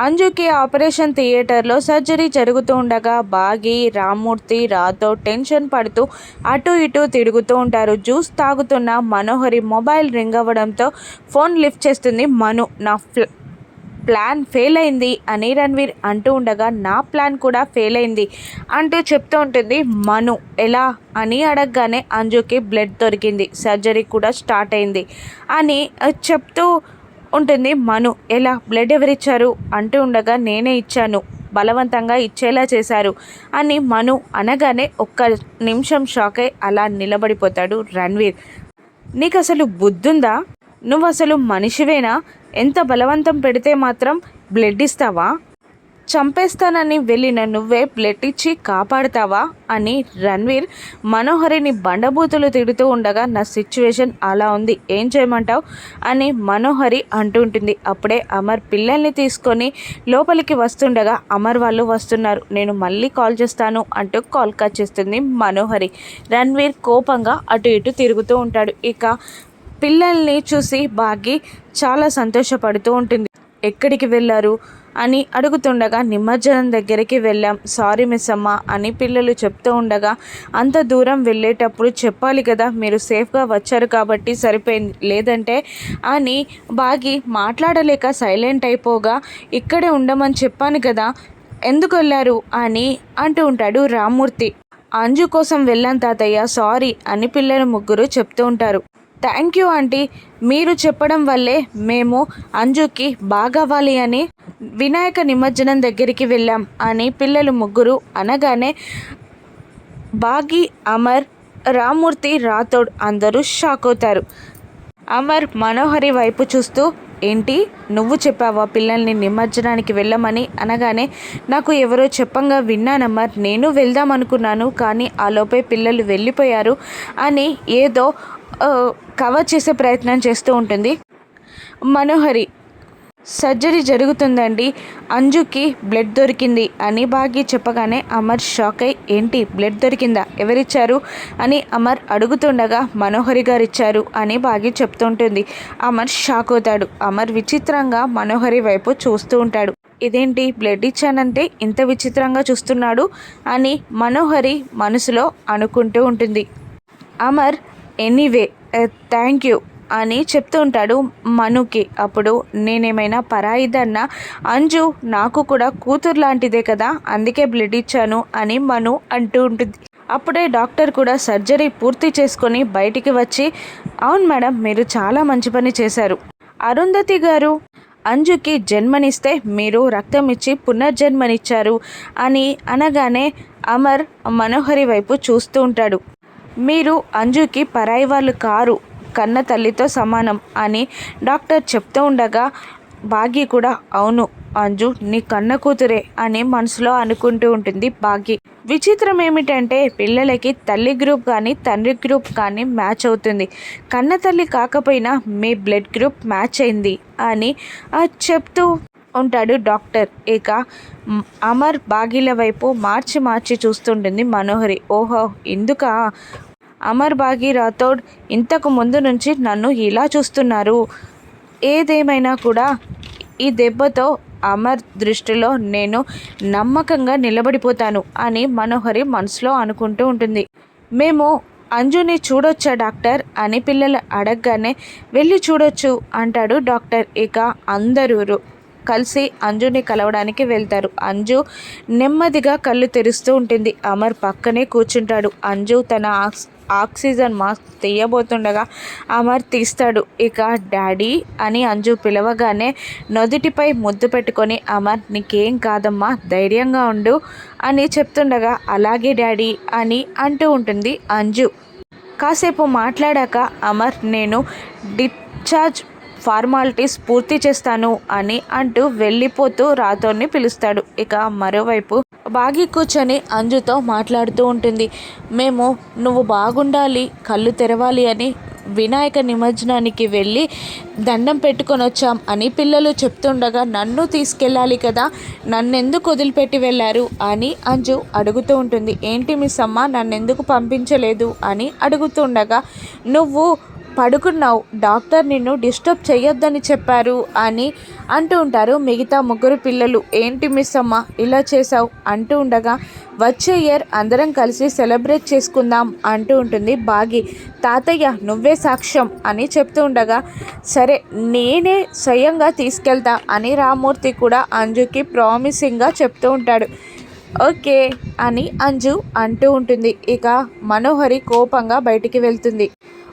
అంజుకి operation థియేటర్లో surgery జరుగుతూ ఉండగా బాగి రామ్మూర్తి రాతో టెన్షన్ పడుతూ అటు ఇటు తిరుగుతూ ఉంటారు. జ్యూస్ తాగుతున్న మనోహరి మొబైల్ రింగ్ అవ్వడంతో ఫోన్ లిఫ్ట్ చేస్తుంది. మను నా ప్లాన్ ఫెయిల్ అయింది అని రణ్వీర్ అంటూ ఉండగా నా ప్లాన్ కూడా ఫెయిల్ అయింది అంటూ చెప్తూ ఉంటుంది. మను ఎలా? అని అడగగానే అంజుకి బ్లడ్ దొరికింది. సర్జరీ కూడా స్టార్ట్ అయింది అని చెప్తూ ఉంటుంది మను. ఎలా? బ్లడ్ ఎవరిచ్చారు? అంటూ ఉండగా నేనే ఇచ్చాను. బలవంతంగా ఇచ్చేలా చేశారు. అని మను అనగానే ఒక్క నిమిషం షాక్ అయి అలా నిలబడిపోతాడు రణ్వీర్. నీకు అసలు బుద్ధుందా? నువ్వు అసలు మనిషివేనా? ఎంత బలవంతం పెడితే మాత్రం బ్లడ్ ఇస్తావా? చంపేస్తానని వెళ్ళిన నువ్వే బ్లడ్ కాపాడతావా కాపాడుతావా అని రణ్వీర్ మనోహరిని బండబూతులు తిడుతూ ఉండగా నా సిచ్యువేషన్ అలా ఉంది ఏం చేయమంటావు? అని మనోహరి అంటుంటుంది అప్పుడే అమర్ పిల్లల్ని తీసుకొని లోపలికి వస్తుండగా అమర్ వాళ్ళు వస్తున్నారు. నేను మళ్ళీ కాల్ చేస్తాను అంటూ కాల్ కట్ చేస్తుంది మనోహరి. రణ్వీర్ కోపంగా అటు ఇటు తిరుగుతూ ఉంటాడు. ఇక పిల్లల్ని చూసి బాగి చాలా సంతోషపడుతూ ఉంటుంది. ఎక్కడికి వెళ్ళారు? అని అడుగుతుండగా నిమజ్జనం దగ్గరికి వెళ్ళాం. సారీ మిస్ అమ్మ అని పిల్లలు చెప్తూ ఉండగా అంత దూరం వెళ్ళేటప్పుడు చెప్పాలి కదా మీరు సేఫ్గా వచ్చారు కాబట్టి సరిపోయింది. లేదంటే అని బాగి మాట్లాడలేక సైలెంట్ అయిపోగా ఇక్కడే ఉండమని చెప్పాను కదా ఎందుకు వెళ్ళారు? అని అంటూ ఉంటాడు రామ్మూర్తి. అంజు కోసం వెళ్ళాను తాతయ్య సారీ అని పిల్లలు ముగ్గురు చెప్తూ ఉంటారు. థ్యాంక్ యూ ఆంటీ మీరు చెప్పడం వల్లే మేము అంజుకి బాగవ్వాలి అని వినాయక నిమజ్జనం దగ్గరికి వెళ్ళాం అని పిల్లలు ముగ్గురు అనగానే బాగి అమర్ రామూర్తి రాథోడ్ అందరూ షాక్ అవుతారు. అమర్ మనోహరి వైపు చూస్తూ ఏంటి? నువ్వు చెప్పావా పిల్లల్ని నిమజ్జనానికి వెళ్ళమని? అనగానే నాకు ఎవరో చెప్పంగా విన్నానమ్మర్ నేను వెళ్దాం అనుకున్నాను కానీ ఆ లోపే పిల్లలు వెళ్ళిపోయారు అని ఏదో కవర్ చేసే ప్రయత్నం చేస్తూ ఉంటుంది. మనోహరి సర్జరీ జరుగుతుందండి. అంజుకి బ్లడ్ దొరికింది అని భాగ్య చెప్పగానే అమర్ షాక్ అయి ఏంటి బ్లడ్ దొరికిందా? ఎవరిచ్చారు? అని అమర్ అడుగుతుండగా మనోహరి గారు ఇచ్చారు అని భాగ్య చెప్తుంటుంది. అమర్ షాక్ అవుతాడు. అమర్ విచిత్రంగా మనోహరి వైపు చూస్తూ ఉంటాడు. ఇదేంటి బ్లడ్ ఇచ్చానంటే ఇంత విచిత్రంగా చూస్తున్నాడు? అని మనోహరి మనసులో అనుకుంటూ ఉంటుంది. Amar anyway thank you. అని చెప్తూ ఉంటాడు మనుకి. అప్పుడు నేనేమైనా పరాయిదన్నా అంజు నాకు కూడా కూతురు లాంటిదే కదా అందుకే బ్లడ్ ఇచ్చాను అని మను అంటూ ఉంటుంది. అప్పుడే డాక్టర్ కూడా సర్జరీ పూర్తి చేసుకొని బయటికి వచ్చి అవును మేడం మీరు చాలా మంచి పని చేశారు. అరుంధతి గారు అంజుకి జన్మనిస్తే మీరు రక్తం ఇచ్చి పునర్జన్మనిచ్చారు అని అనగానే అమర్ మనోహరి వైపు చూస్తూ ఉంటాడు. మీరు అంజుకి పరాయి వాళ్ళు కారు కన్న తల్లితో సమానం అని డాక్టర్ చెప్తూ ఉండగా భాగ్య కూడా అవును అంజు నీ కన్న కూతురే అని మనసులో అనుకుంటూ ఉంటుంది భాగ్య. విచిత్రం ఏమిటంటే పిల్లలకి తల్లి గ్రూప్ కానీ తండ్రి గ్రూప్ కానీ మ్యాచ్ అవుతుంది. కన్న తల్లి కాకపోయినా మీ బ్లడ్ గ్రూప్ మ్యాచ్ అయింది అని చెప్తూ ఉంటాడు డాక్టర్. ఇక అమర్ బాగీల వైపు మార్చి మార్చి చూస్తుంటుంది మనోహరి. ఓహో ఎందుక? అమర్ బాగి రాథోడ్ ఇంతకు ముందు నుంచి నన్ను ఇలా చూస్తున్నారు. ఏదేమైనా కూడా ఈ దెబ్బతో అమర్ దృష్టిలో నేను నమ్మకంగా నిలబడిపోతాను అని మనోహరి మనసులో అనుకుంటూ ఉంటుంది. మేము అంజుని చూడొచ్చా డాక్టర్? అని పిల్లలు అడగగానే వెళ్ళి చూడొచ్చు అంటాడు డాక్టర్. ఇక అందరూ కలిసి అంజుని కలవడానికి వెళ్తారు. అంజు నెమ్మదిగా కళ్ళు తెరుస్తూ ఉంటుంది. అమర్ పక్కనే కూర్చుంటాడు. అంజు తన ఆక్స్ ఆక్సిజన్ మాస్క్ తీయబోతుండగా అమర్ తీస్తాడు. ఇక డాడీ అని అంజు పిలవగానే నొదుటిపై ముద్దు పెట్టుకొని అమర్ నీకేం కాదమ్మా ధైర్యంగా ఉండు అని చెప్తుండగా అలాగే డాడీ అని అంటూ ఉంటుంది అంజు. కాసేపు మాట్లాడాక అమర్ నేను డిశ్చార్జ్ ఫార్మాలిటీస్ పూర్తి చేస్తాను అని అంటూ వెళ్ళిపోతూ రాతోని పిలుస్తాడు. ఇక మరోవైపు బాగి కూర్చొని అంజుతో మాట్లాడుతూ ఉంటుంది. మేము నువ్వు బాగుండాలి కళ్ళు తెరవాలి అని వినాయక నిమజ్జనానికి వెళ్ళి దండం పెట్టుకొని వచ్చాం అని పిల్లలు చెప్తుండగా నన్ను తీసుకెళ్ళాలి కదా నన్నెందుకు వదిలిపెట్టి వెళ్ళారు? అని అంజు అడుగుతూ ఉంటుంది. ఏంటి మిస్ అమ్మ నన్నెందుకు పంపించలేదు? అని అడుగుతుండగా నువ్వు పడుకున్నావు డాక్టర్ నిన్ను డిస్టర్బ్ చేయొద్దని చెప్పారు అని అంటూ ఉంటారు మిగతా ముగ్గురు పిల్లలు ఏంటి మిస్ అమ్మ ఇలా చేసావు అంటూ ఉండగా వచ్చే ఇయర్ అందరం కలిసి సెలబ్రేట్ చేసుకుందాం అంటూ ఉంటుంది బాగి. తాతయ్య నువ్వే సాక్ష్యం అని చెప్తూ ఉండగా సరే నేనే స్వయంగా తీసుకెళ్తా అని రామూర్తి కూడా అంజుకి ప్రామిసింగ్గా చెప్తూ ఉంటాడు. ఓకే అని అంజు అంటూ ఉంటుంది. ఇక మనోహరి కోపంగా బయటికి వెళ్తుంది.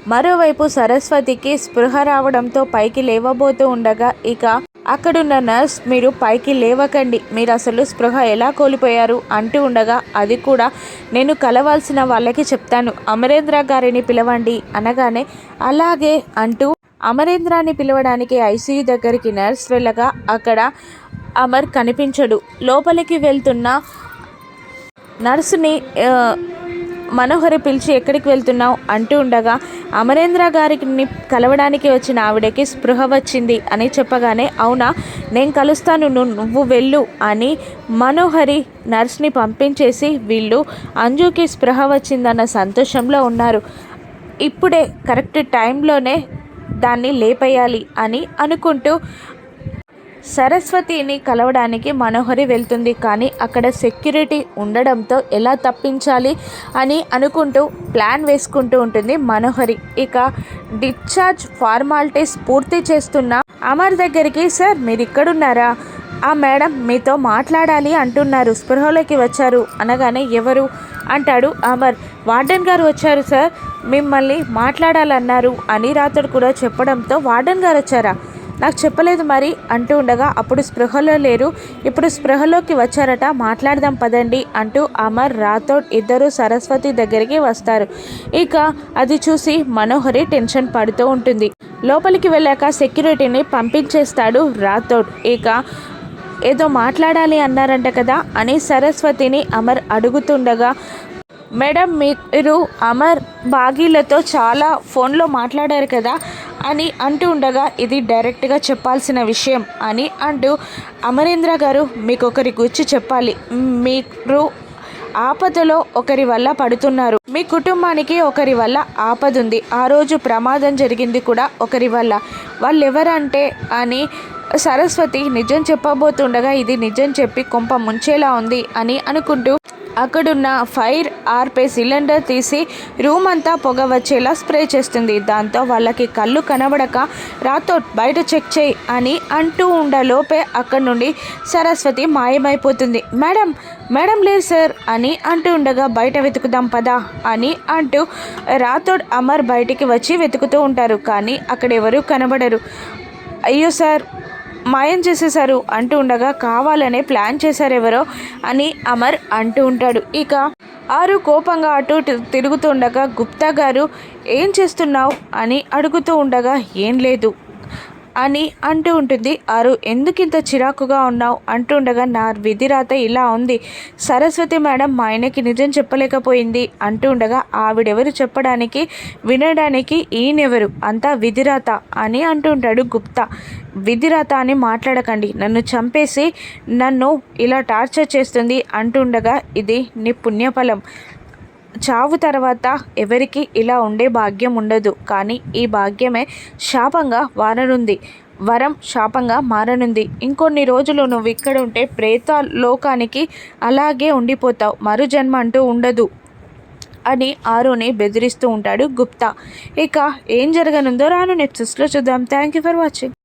మరోవైపు సరస్వతికి స్పృహ రావడంతో పైకి లేవబోతూ ఉండగా ఇక అక్కడున్న నర్స్ మీరు పైకి లేవకండి. మీరు అసలు స్పృహ ఎలా కోల్పోయారు? అంటూ ఉండగా అది కూడా నేను కలవాల్సిన వాళ్ళకి చెప్తాను. అమరేంద్ర గారిని పిలవండి అనగానే అలాగే అంటూ అమరేంద్రాన్ని పిలవడానికి ఐసీయూ దగ్గరికి నర్స్ వెళ్ళగా అక్కడ అమర్ కనిపించడు. లోపలికి వెళ్తున్న నర్సుని మనోహరి పిలిచి ఎక్కడికి వెళ్తున్నావు అంటూ ఉండగా అమరేంద్ర గారిని కలవడానికి వచ్చిన ఆవిడకి స్పృహ వచ్చింది అని చెప్పగానే అవునా నేను కలుస్తాను నువ్వు నువ్వు వెళ్ళు అని మనోహరి నర్స్ని పంపించేసి వీళ్ళు అంజుకి స్పృహ వచ్చిందన్న సంతోషంలో ఉన్నారు. ఇప్పుడే కరెక్ట్ టైంలోనే దాన్ని లేపేయాలి అని అనుకుంటూ సరస్వతిని కలవడానికి మనోహరి వెళ్తుంది కానీ అక్కడ సెక్యూరిటీ ఉండడంతో ఎలా తప్పించాలి అని అనుకుంటూ ప్లాన్ వేసుకుంటూ ఉంటుంది మనోహరి. ఇక డిశ్చార్జ్ ఫార్మాలిటీస్ పూర్తి చేస్తున్న అమర్ దగ్గరికి సార్ మీరు ఇక్కడున్నారా ఆ మేడం మీతో మాట్లాడాలి అంటున్నారు స్పృహలోకి వచ్చారు. అనగానే ఎవరు? అంటాడు అమర్. వార్డెన్ గారు వచ్చారు సార్. మిమ్మల్ని మాట్లాడాలన్నారు అని రాతడు కూడా చెప్పడంతో వార్డెన్ గారు వచ్చారా? నాకు చెప్పలేదు మరి అంటూ ఉండగా అప్పుడు స్పృహలో లేరు. ఇప్పుడు స్పృహలోకి వచ్చారట మాట్లాడదాం పదండి అంటూ అమర్ రాథోడ్ ఇద్దరు సరస్వతి దగ్గరికి వస్తారు. ఇక అది చూసి మనోహరి టెన్షన్ పడుతూ ఉంటుంది. లోపలికి వెళ్ళాక సెక్యూరిటీని పంపించేస్తాడు రాథోడ్. ఇక ఏదో మాట్లాడాలి అన్నారంట కదా అని సరస్వతిని అమర్ అడుగుతుండగా మేడం మీరు అమర్ బాగీలతో చాలా ఫోన్లో మాట్లాడారు కదా అని అంటూ ఉండగా ఇది డైరెక్ట్గా చెప్పాల్సిన విషయం అని అంటూ అమరేంద్ర గారు మీకు ఒకరి గురించి చెప్పాలి. మీరు ఆపదలో ఒకరి వల్ల పడుతున్నారు. మీ కుటుంబానికి ఒకరి వల్ల ఆపదుంది. ఆ రోజు ప్రమాదం జరిగింది కూడా ఒకరి వల్ల. వాళ్ళు ఎవరంటే అని సరస్వతి నిజం చెప్పబోతుండగా ఇది నిజం చెప్పి కొంప ముంచేలా ఉంది అని అనుకుంటూ అక్కడున్న ఫైర్ ఆర్పే సిలిండర్ తీసి రూమ్ అంతా పొగ వచ్చేలా స్ప్రే చేస్తుంది. దాంతో వాళ్ళకి కళ్ళు కనబడక రాతో బయట చెక్ చేయి అని అంటూ ఉండలోపే అక్కడి నుండి సరస్వతి మాయమైపోతుంది. మేడం మేడం లేదు సార్ అని అంటూ ఉండగా బయట వెతుకుదాం పదా అని అంటూ రాథోడ్ అమర్ బయటికి వచ్చి వెతుకుతూ ఉంటారు. కానీ అక్కడెవరూ కనబడరు. అయ్యో సార్ మాయం చేసేశారు అంటూ ఉండగా కావాలనే ప్లాన్ చేశారెవరో అని అమర్ అంటూ ఉంటాడు. ఇక ఆరు కోపంగా అటు తిరుగుతుండగా గుప్తా గారు ఏం చేస్తున్నావు? అని అడుగుతూ ఉండగా ఏం లేదు. అని అంటూ ఉంటుంది. ఆరు ఎందుకు ఇంత చిరాకుగా ఉన్నావు? అంటుండగా నా విధిరాత ఇలా ఉంది. సరస్వతి మేడం మా ఆయనకి నిజం చెప్పలేకపోయింది అంటూ ఉండగా ఆవిడెవరు చెప్పడానికి వినడానికి ఈయనెవరు? అంతా విధిరాత అని అంటుంటాడు గుప్తా. విధిరాత అని మాట్లాడకండి. నన్ను చంపేసి నన్ను ఇలా టార్చర్ చేస్తుంది అంటుండగా ఇది నీ పుణ్యఫలం. చావు తర్వాత ఎవరికి ఇలా ఉండే భాగ్యం ఉండదు. కానీ ఈ భాగ్యమే శాపంగా మారనుంది వరం శాపంగా మారనుంది. ఇంకొన్ని రోజులు నువ్వు ఇక్కడ ఉంటే ప్రేత లోకానికి అలాగే ఉండిపోతావు. మరు జన్మ అంటూ ఉండదు అని ఆరుని బెదిరిస్తూ ఉంటాడు గుప్తా. ఇక ఏం జరగనుందో రాను నెక్స్ట్లో చూద్దాం. Thank you for watching